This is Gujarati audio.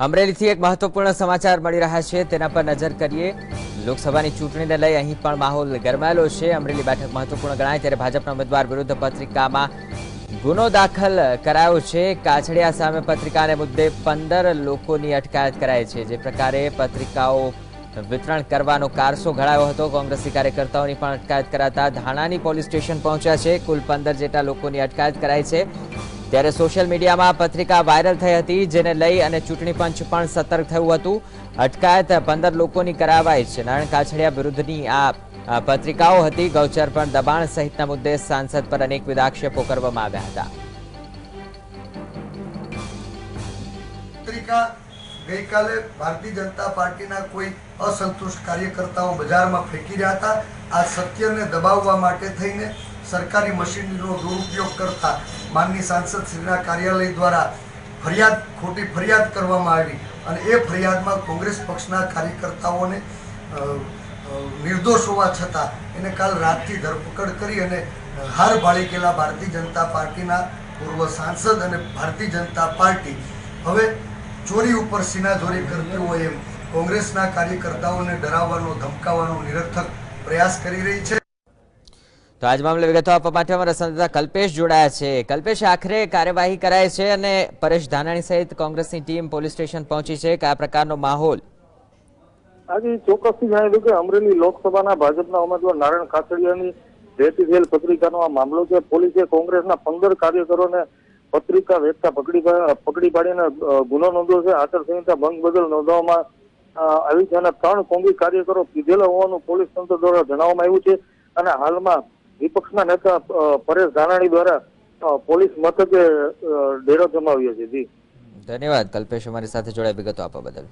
અમરેલીથી એક મહત્વપૂર્ણ સમાચાર મળી રહ્યા છે. તેના પર નજર કરીએ. લોકસભાની ચૂંટણીને લઈ અહીં પણ માહોલ ગરમાયેલો છે. અમરેલી બેઠક મહત્વપૂર્ણ ગણાય ત્યારે ભાજપના ઉમેદવાર વિરુદ્ધ પત્રિકામાં ગુનો દાખલ કરાયો છે. કાછડિયા સામે પત્રિકાને મુદ્દે પંદર લોકોની અટકાયત કરાઈ છે. જે પ્રકારે પત્રિકાઓ વિતરણ કરવાનો કારસો ઘડાયો હતો. કોંગ્રેસી કાર્યકર્તાઓની પણ અટકાયત કરાતા ધાણાની પોલીસ સ્ટેશન પહોંચ્યા છે. કુલ પંદર જેટલા લોકોની અટકાયત કરાઈ છે. ત્યારે સોશિયલ મીડિયામાં પત્રિકા વાયરલ થઈ હતી, જેને લઈ અને ચૂંટણી પંચ પણ સતર્ક થયું હતું. અટકાયત પંદર લોકોની કરાવાઈ છે. નારાયણ કાછડિયા વિરુદ્ધની આ પત્રિકાઓ હતી. ગૌચર પર દબાણ સહિતના મુદ્દે સાંસદ પર અનેકવિધ આક્ષેપો કરવામાં આવ્યા હતા. પત્રિકા ગઈકાલે ભારતીય જનતા પાર્ટીના કોઈ અસંતુષ્ટ કાર્યકર્તાઓ બજારમાં ફેંકી રહ્યા હતા. આ સત્યને દબાવવા માટે થઈને સરકારી મશીનરીનો દુરુપયોગ કરતા માનની સાંસદ શ્રીના કાર્યાલય દ્વારા ફરિયાદ, ખોટી ફરિયાદ કરવામાં આવી અને એ ફરિયાદમાં કોંગ્રેસ પક્ષના કાર્યકર્તાઓને નિર્દોષ હોવા છતાં એને કાલ રાતથી ધરપકડ કરી અને હાર ભાળી ગયેલા ભારતીય જનતા પાર્ટીના પૂર્વ સાંસદ અને ભારતીય જનતા પાર્ટી. હવે ચોરી ઉપર સીનાધોરી કરતી હોય એમ કોંગ્રેસના કાર્યકર્તાઓને ડરાવવાનો, ધમકાવવાનો નિરર્થક પ્રયાસ કરી રહી છે. તો આજ મામલે વિગતો આપવા માટે અમારા સંવાદદાતા કલ્પેશ જોડાયા છે. કલ્પેશ, આખરે કાર્યવાહી કરાય છે અને પરેશ ધાનાણી સહિત કોંગ્રેસની ટીમ પોલીસ સ્ટેશન પહોંચી છે. કયા પ્રકારનો માહોલ? આજે ચોક્કસથી જણાવ્યું કે અમરેલી લોકસભાના ભાજપના ઉમેદવાર નારાયણ કાછડિયાની ભેટી થયેલ પત્રિકાનો આ મામલો છે. પોલીસે કોંગ્રેસના પંદર કાર્યકરોને પત્રિકા વેચતા પકડી પકડી પાડીને ગુનો નોંધ્યો છે. આચારસંહિતા ભંગ બદલ નોંધવામાં આવી છે અને ત્રણ કોંગ્રેસ કાર્યકરો પીધેલા હોવાનું પોલીસ તંત્ર દ્વારા જણાવવામાં આવ્યું છે. અને હાલમાં વિપક્ષના નેતા પરેશ ધાનાણી દ્વારા પોલીસ મથકે ડેરો જમાવ્યો છે. જી. ધન્યવાદ. કલ્પેશ અમારી સાથે જોડાય વિગતો આપવા બદલ.